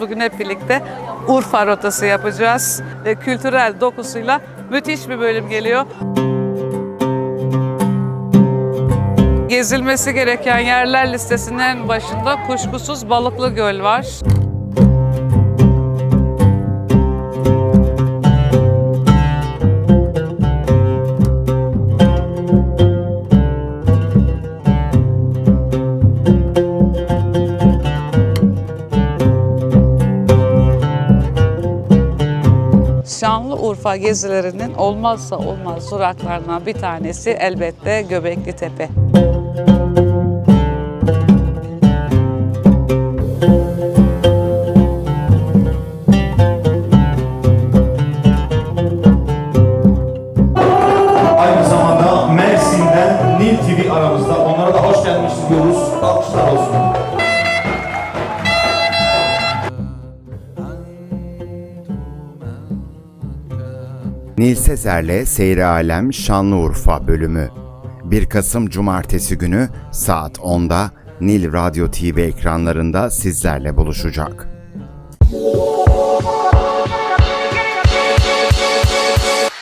Bugün hep birlikte Urfa rotası yapacağız. Ve kültürel dokusuyla müthiş bir bölüm geliyor. Gezilmesi gereken yerler listesinin en başında kuşkusuz Balıklı Göl var. Şanlıurfa gezilerinin olmazsa olmaz duraklarından bir tanesi elbette Göbekli Tepe. Aynı zamanda Mersin'den Nil TV aramızda. Onlara da hoş gelmişsiniz diyoruz. Alkışlar olsun. Nil Sezer'le Seyri Alem Şanlıurfa bölümü 1 Kasım Cumartesi günü saat 10'da Nil Radyo TV ekranlarında sizlerle buluşacak.